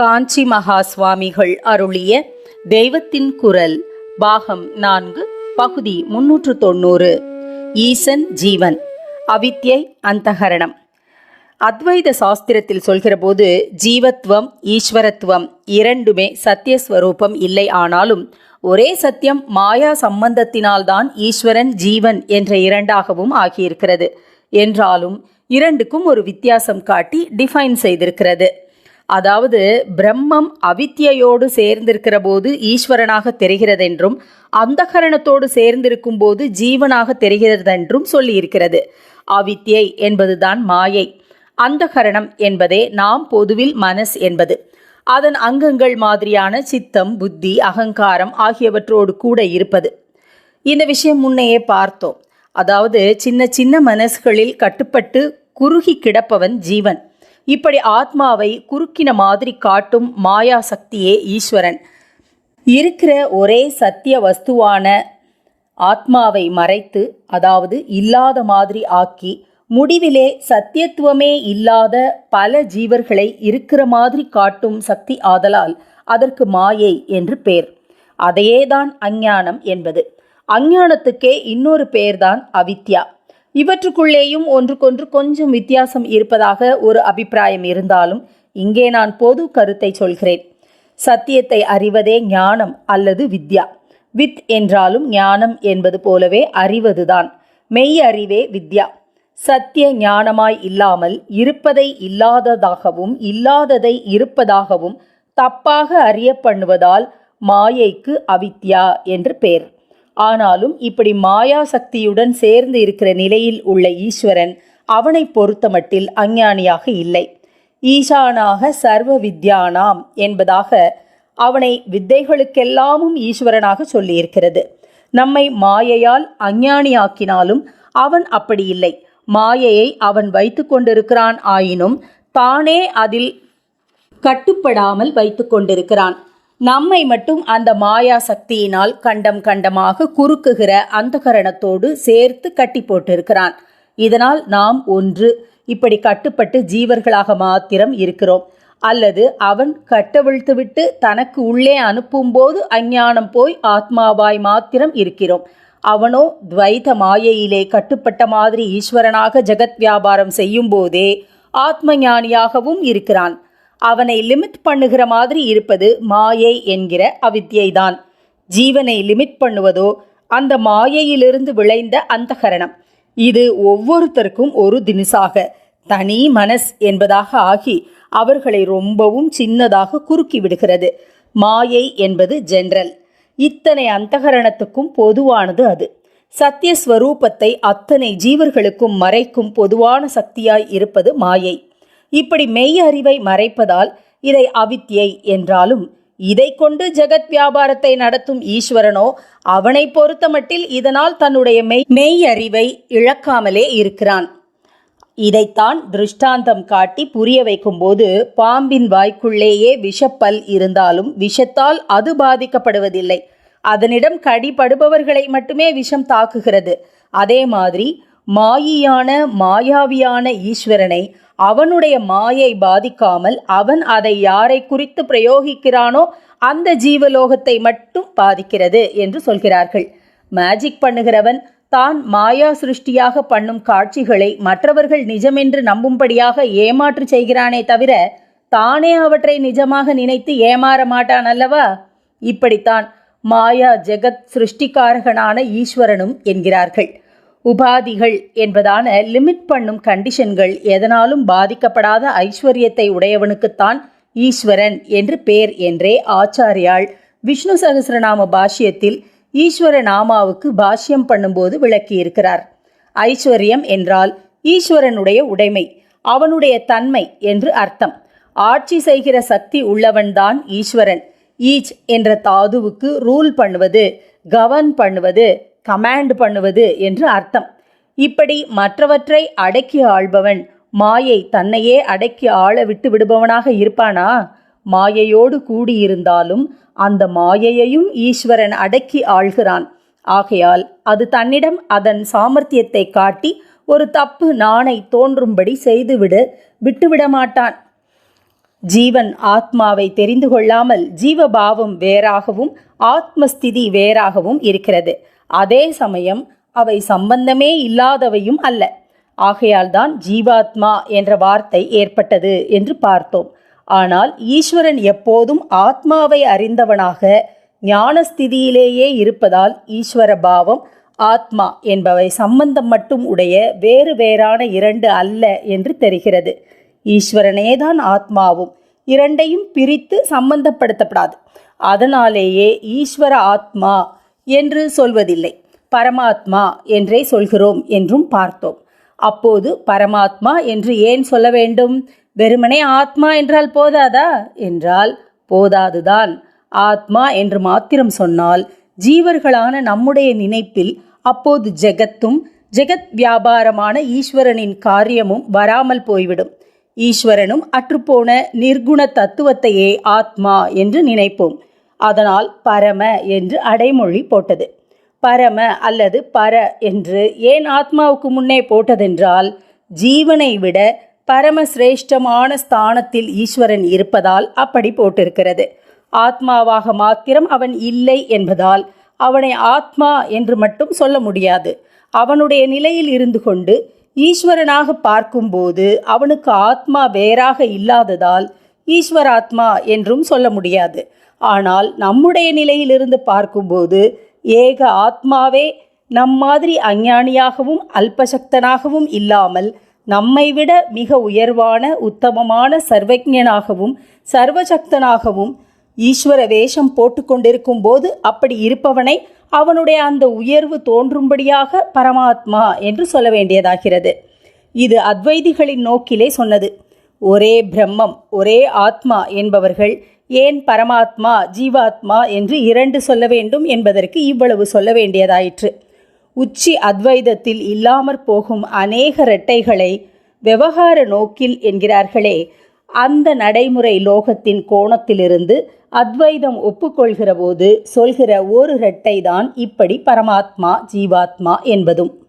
காஞ்சி மகா சுவாமிகள் அருளிய தெய்வத்தின் குரல் பாகம் நான்கு பகுதி முன்னூற்று தொண்ணூறு. ஈசன் ஜீவன். அவித்யை அந்தகரணம். அத்வைத சாஸ்திரத்தில் சொல்கிறபோது ஜீவத்துவம் ஈஸ்வரத்துவம் இரண்டுமே சத்தியஸ்வரூபம் இல்லை ஆனாலும் ஒரே சத்தியம் மாயா சம்பந்தத்தினால்தான் ஈஸ்வரன் ஜீவன் என்ற இரண்டாகவும் ஆகியிருக்கிறது. என்றாலும் இரண்டுக்கும் ஒரு வித்தியாசம் காட்டி டிஃபைன் செய்திருக்கிறது. அதாவது பிரம்மம் அவித்யையோடு சேர்ந்திருக்கிற போது ஈஸ்வரனாக தெரிகிறதென்றும் அந்தகரணத்தோடு சேர்ந்திருக்கும் போது ஜீவனாக தெரிகிறதென்றும் சொல்லியிருக்கிறது. அவித்யை என்பதுதான் மாயை. அந்தகரணம் என்பதே நாம் பொதுவில் மனஸ் என்பது. அதன் அங்கங்கள் மாதிரியான சித்தம் புத்தி அகங்காரம் ஆகியவற்றோடு கூட இருப்பது. இந்த விஷயம் முன்னையே பார்த்தோம். அதாவது சின்ன சின்ன மனசுகளில் கட்டுப்பட்டு குறுகி கிடப்பவன் ஜீவன். இப்படி ஆத்மாவை குறுக்கின மாதிரி காட்டும் மாயா சக்தியே ஈஸ்வரன். இருக்கிற ஒரே சத்திய வஸ்துவான ஆத்மாவை மறைத்து அதாவது இல்லாத மாதிரி ஆக்கி முடிவிலே சத்தியத்துவமே இல்லாத பல ஜீவர்களை இருக்கிற மாதிரி காட்டும் சக்தி ஆதலால் அதற்கு மாயை என்று பேர். அதையேதான் அஞ்ஞானம் என்பது. அஞ்ஞானத்துக்கே இன்னொரு பெயர்தான் அவித்யா. இவற்றுக்குள்ளேயும் ஒன்றுக்கொன்று கொஞ்சம் வித்தியாசம் இருப்பதாக ஒரு அபிப்பிராயம் இருந்தாலும் இங்கே நான் பொது கருத்தை சொல்கிறேன். சத்தியத்தை அறிவதே ஞானம் அல்லது வித்யா. வித் என்றாலும் ஞானம் என்பது போலவே அறிவதுதான். மெய் அறிவே வித்யா. சத்திய ஞானமாய் இல்லாமல் இருப்பதை இல்லாததாகவும் இல்லாததை இருப்பதாகவும் தப்பாக அறியப்பண்ணுவதால் மாயைக்கு அவித்யா என்று பெயர். ஆனாலும் இப்படி மாயா சக்தியுடன் சேர்ந்து இருக்கிற நிலையில் உள்ள ஈஸ்வரன் அவனை பொறுத்தமட்டில் அஞ்ஞானியாக இல்லை. ஈசானாக சர்வ வித்யானாம் என்பதாக அவனை வித்தைகளுக்கெல்லாமும் ஈஸ்வரனாக சொல்லியிருக்கிறது. நம்மை மாயையால் அஞ்ஞானியாக்கினாலும் அவன் அப்படி இல்லை. மாயையை அவன் வைத்து கொண்டிருக்கிறான் ஆயினும் தானே அதில் கட்டுப்படாமல் வைத்து கொண்டிருக்கிறான். நம்மை மட்டும் அந்த மாயா சக்தியினால் கண்டம் கண்டமாக குறுக்குகிற அந்தகரணத்தோடு சேர்த்து கட்டி போட்டிருக்கிறான். இதனால் நாம் ஒன்று இப்படி கட்டுப்பட்டு ஜீவர்களாக மாத்திரம் இருக்கிறோம். அல்லது அவன் கட்டவிழ்த்துவிட்டு தனக்கு உள்ளே அனுப்பும்போது அஞ்ஞானம் போய் ஆத்மாவாய் மாத்திரம் இருக்கிறோம். அவனோ துவைத மாயையிலே கட்டுப்பட்ட மாதிரி ஈஸ்வரனாக ஜெகத் வியாபாரம் செய்யும் போதே ஆத்ம ஞானியாகவும் இருக்கிறான். அவனை லிமிட் பண்ணுகிற மாதிரி இருப்பது மாயை என்கிற அவித்யைதான். ஜீவனை லிமிட் பண்ணுவதோ அந்த மாயையிலிருந்து விளைந்த அந்தகரணம் இது ஒவ்வொருத்தருக்கும் ஒரு தினுசாக தனி மனஸ் என்பதாக ஆகி அவர்களை ரொம்பவும் சின்னதாக குறுக்கி விடுகிறது. மாயை என்பது ஜென்ரல். இத்தனை அந்தகரணத்துக்கும் பொதுவானது அது. சத்தியஸ்வரூபத்தை அத்தனை ஜீவர்களுக்கும் மறைக்கும் பொதுவான சக்தியாய் இருப்பது மாயை. இப்படி மெய் அறிவை மறைப்பதால் இதை அவித்யை என்றாலும் இதை கொண்டு ஜெகத் வியாபாரத்தை நடத்தும் ஈஸ்வரனோ அவனை பொறுத்தமட்டில் இதனால் தன்னுடைய மெய் மெய் அறிவை இழக்காமலே இருக்கிறான். இதைத்தான் திருஷ்டாந்தம் காட்டி புரிய வைக்கும்போது பாம்பின் வாய்க்குள்ளேயே விஷப்பல் இருந்தாலும் விஷத்தால் அது பாதிக்கப்படுவதில்லை. அதனிடம் கடிபடுபவர்களை மட்டுமே விஷம் தாக்குகிறது. அதே மாதிரி மாயியான மாயாவியான ஈஸ்வரனை அவனுடைய மாயை பாதிக்காமல் அவன் அதை யாரை குறித்து பிரயோகிக்கிறானோ அந்த ஜீவலோகத்தை மட்டும் பாதிக்கிறது என்று சொல்கிறார்கள். மேஜிக் பண்ணுகிறவன் தான் மாயா சிருஷ்டியாக பண்ணும் காட்சிகளை மற்றவர்கள் நிஜமென்று நம்பும்படியாக ஏமாற்று செய்கிறானே தவிர தானே அவற்றை நிஜமாக நினைத்து ஏமாற மாட்டான் அல்லவா? இப்படித்தான் மாயா ஜெகத் சிருஷ்டிக்காரகனான ஈஸ்வரனும் என்கிறார்கள். உபாதிகள் என்பதான லிமிட் பண்ணும் கண்டிஷன்கள் எதனாலும் பாதிக்கப்படாத ஐஸ்வர்யத்தை உடையவனுக்குத்தான் ஈஸ்வரன் என்று பேர் என்றே ஆச்சாரியாள். விஷ்ணு சகசிரநாம பாஷ்யத்தில் ஈஸ்வர நாமாவுக்கு பாஷ்யம் பண்ணும்போது விளக்கியிருக்கிறார். ஐஸ்வர்யம் என்றால் ஈஸ்வரனுடைய உடைமை அவனுடைய தன்மை என்று அர்த்தம். ஆட்சி செய்கிற சக்தி உள்ளவன்தான் ஈஸ்வரன். ஈச் என்ற தாதுவுக்கு ரூல் பண்ணுவது கவர்ன் பண்ணுவது கமாண்ட் பண்ணுவது என்று அர்த்தம். இப்படி மற்றவற்றை அடக்கி ஆள்பவன் மாயை தன்னையே அடக்கி ஆள விட்டு விடுபவனாக இருப்பானா? மாயையோடு கூடியிருந்தாலும் அந்த மாயையையும் ஈஸ்வரன் அடக்கி ஆள்கிறான். ஆகையால் அது தன்னிடம் அதன் சாமர்த்தியத்தை காட்டி ஒரு தப்பு நாணை தோன்றும்படி செய்துவிடு விட்டுவிட மாட்டான் ஜீவன் ஆத்மாவை தெரிந்து கொள்ளாமல் ஜீவபாவம் வேறாகவும் ஆத்மஸ்திதி வேறாகவும் இருக்கிறது. அதே சமயம் அவை சம்பந்தமே இல்லாதவையும் அல்ல. ஆகையால்தான் ஜீவாத்மா என்ற வார்த்தை ஏற்பட்டது என்று பார்த்தோம். ஆனால் ஈஸ்வரன் எப்போதும் ஆத்மாவை அறிந்தவனாக ஞானஸ்திதியிலேயே இருப்பதால் ஈஸ்வர பாவம் ஆத்மா என்பவை சம்பந்தம் மட்டும் உடைய வேறு வேறான இரண்டு அல்ல என்று தெரிகிறது. ஈஸ்வரனேதான் ஆத்மாவும். இரண்டையும் பிரித்து சம்பந்தப்படுத்தப்படாது. அதனாலேயே ஈஸ்வர ஆத்மா என்று சொல்வதில்லை. பரமாத்மா என்றே சொல்கிறோம் என்றும் பார்த்தோம். அப்போது பரமாத்மா என்று ஏன் சொல்ல வேண்டும்? வெறுமனே ஆத்மா என்றால் போதாதா? என்றால் போதாதுதான். ஆத்மா என்று மாத்திரம் சொன்னால் ஜீவர்களான நம்முடைய நினைப்பில் அப்போது ஜெகத்தும் ஜெகத் வியாபாரமான ஈஸ்வரனின் காரியமும் வராமல் போய்விடும். ஈஸ்வரனும் அற்றுப்போன நிர்குண தத்துவத்தையே ஆத்மா என்று நினைப்போம். அதனால் பரம என்று அடைமொழி போட்டது. பரம அல்லது பர என்று ஏன் ஆத்மாவுக்கு முன்னே போட்டதென்றால் ஜீவனை விட பரம சிரேஷ்டமான ஸ்தானத்தில் ஈஸ்வரன் இருப்பதால் அப்படி போட்டிருக்கிறது. ஆத்மாவாக மாத்திரம் அவன் இல்லை என்பதால் அவனை ஆத்மா என்று மட்டும் சொல்ல முடியாது. அவனுடைய நிலையில் இருந்து கொண்டு ஈஸ்வரனாக பார்க்கும்போது அவனுக்கு ஆத்மா வேறாக இல்லாததால் ஈஸ்வராத்மா என்றும் சொல்ல முடியாது. ஆனால் நம்முடைய நிலையிலிருந்து பார்க்கும்போது ஏக ஆத்மாவே நம் மாதிரி அஞ்ஞானியாகவும் அல்பசக்தனாகவும் இல்லாமல் நம்மை விட மிக உயர்வான உத்தமமான சர்வஜனாகவும் சர்வசக்தனாகவும் ஈஸ்வர வேஷம் போட்டுக்கொண்டிருக்கும் போது அப்படி இருப்பவனை அவனுடைய அந்த உயர்வு தோன்றும்படியாக பரமாத்மா என்று சொல்ல வேண்டியதாகிறது. இது அத்வைதிகளின் நோக்கிலே சொன்னது. ஒரே பிரம்மம் ஒரே ஆத்மா என்பவர்கள் ஏன் பரமாத்மா ஜீவாத்மா என்று இரண்டு சொல்ல வேண்டும் என்பதற்கு இவ்வளவு சொல்ல வேண்டியதாயிற்று. உச்சி அத்வைதத்தில் இல்லாமற் போகும் அநேக இரட்டைகளை விவகார நோக்கில் என்கிறார்களே அந்த நடைமுறை லோகத்தின் கோணத்திலிருந்து அத்வைதம் ஒப்புக்கொள்கிற போது சொல்கிற ஒரு இரட்டை தான் இப்படி பரமாத்மா ஜீவாத்மா என்பதும்.